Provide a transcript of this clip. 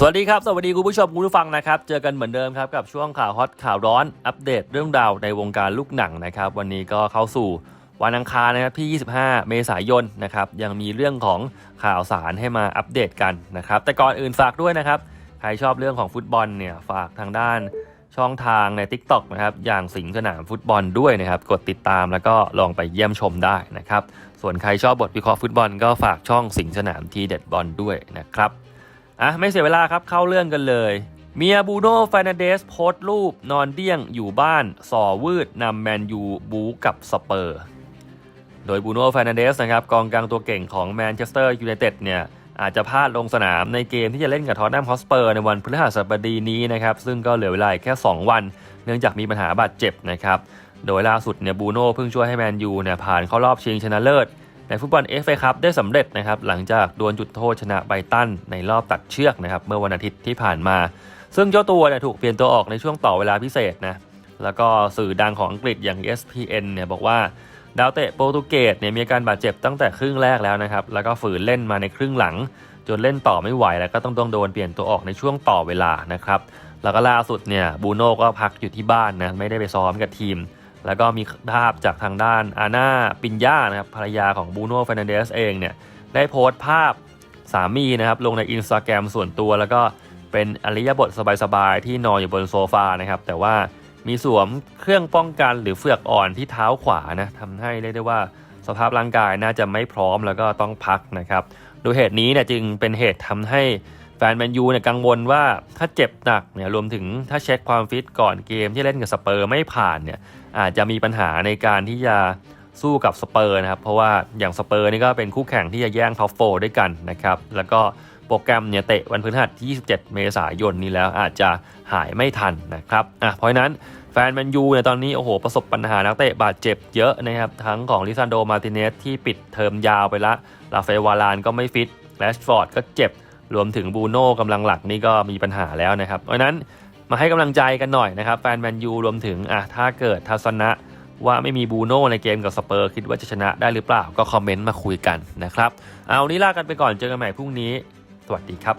สวัสดีครับ สวัสดีคุณผู้ชมคุณผู้ฟังนะครับ เจอกันเหมือนเดิมครับกับช่วงข่าวฮอตข่าวร้อนอัปเดตเรื่องราวในวงการลูกหนังนะครับ วันนี้ก็เข้าสู่วันอังคารนะครับที่ 25 เมษายนนะครับยังมีเรื่องของข่าวสารให้มาอัปเดตกันนะครับ แต่ก่อนอื่นฝากด้วยนะครับ ใครชอบเรื่องของฟุตบอลเนี่ยฝากทางด้านช่องทางใน TikTok นะครับอย่างสิงห์สนามฟุตบอลด้วยนะครับ กดติดตามแล้วก็ลองไปเยี่ยมชมได้นะครับ ส่วนใครชอบบทวิเคราะห์ฟุตบอลก็ฝากช่องสิงห์สนามทีเด็ดบอลด้วยนะครับ อะไม่เสียเวลาครับเข้าเรื่องกันเลย เมียบูโน่ฟ r น a เดสโพสต์รูปนอนเดี้ยงอยู่บ้านส่อวืดนำแมนยูบูกับสเปอร์ โดยบูโน่ฟ r น a เดสนะครับกองกลางตัวเก่งของแมนเชสเตอร์ยูไนเต็ดเนี่ยอาจจะพลาดลงสนามในเกมที่จะเล่นกับทอตแนมฮอสเปอร์ในวันพฤหัสบดีนี้นะครับซึ่งก็เหลือเวลาแค่ 2 วัน เนื่องจากมีปัญหาบาดเจ็บนะครับโดยล่าสุดเนี่ยบูโน่เพิ่งช่วยให้แมนยูเนี่ยผ่านเข้ารอบชิงชนะเลิศ ในฟุตบอลเอฟเอคัพได้สำเร็จนะครับหลังจากดวลจุดโทษชนะไบตันในรอบตัดเชือกนะครับเมื่อวันอาทิตย์ที่ผ่านมา ซึ่งเจ้าตัวเนี่ยถูกเปลี่ยนตัวออกในช่วงต่อเวลาพิเศษนะแล้วก็สื่อดังของอังกฤษอย่าง ESPN เนี่ยบอกว่าดาวเตะโปรตุเกสเนี่ยมีอาการบาดเจ็บตั้งแต่ครึ่งแรกแล้วนะครับแล้วก็ฝืนเล่นมาในครึ่งหลัง จนเล่นต่อไม่ไหวแล้วก็ต้องต้องโดนเปลี่ยนตัวออกในช่วงต่อเวลานะครับแล้วก็ล่าสุดเนี่ยบูโน่ก็พักอยู่ที่บ้านนะไม่ได้ไปซ้อมกับทีม แล้วก็มีภาพจากทางด้านอาน่าปินย่านะครับภรรยาของบูโน่ฟนเดสเองเนี่ยได้โพสต์ภาพสามีนะครับลงในอินสตาแกรมส่วนตัว แล้วก็เป็นอริยบทสบายๆที่นอนอยู่บนโซฟานะครับแต่ว่ามีสวมเครื่องป้องกันหรือเฟือกอ่อนที่เท้าขวานะทำให้เรียกได้ว่าสภาพร่างกายน่าจะไม่พร้อมแล้วก็ต้องพักนะครับโดยเหตุนี้เนี่ยจึงเป็นเหตุทำให้ แฟนแมนยูเนี่ยกังวลว่าถ้าเจ็บหนักเนี่ยรวมถึงถ้าเช็คความฟิตก่อนเกมที่เล่นกับสเปอร์ไม่ผ่านเนี่ยอาจจะมีปัญหาในการที่จะสู้กับสเปอร์นะครับเพราะว่าอย่างสเปอร์นี่ก็เป็นคู่แข่งที่จะแย่งท็อปโฟด้วยกันนะครับแล้วก็โปรแกรมเนี่ยเตะวันพฤหัสที่ 27 เมษายนนี้แล้วอาจจะหายไม่ทันนะครับอะเพราะนั้นแฟนแมนยูเนี่ยตอนนี้โอ้โหประสบปัญหานักเตะบาดเจ็บเยอะนะครับทั้งของลิซานโดมาติเนสที่ปิดเทอมยาวไปละลาเฟวารานก็ไม่ฟิตแรชฟอร์ดก็เจ็บ รวมถึงบูโน่กำลังหลักนี่ก็มีปัญหาแล้วนะครับ เพราะนั้นมาให้กำลังใจกันหน่อยนะครับแฟนแมนยูรวมถึงอะถ้าเกิดทัศนะว่าไม่มีบูโน่ในเกมกับสเปอร์คิดว่าจะชนะได้หรือเปล่าก็คอมเมนต์มาคุยกันนะครับ เอานี้ลากันไปก่อนเจอกันใหม่พรุ่งนี้ สวัสดีครับ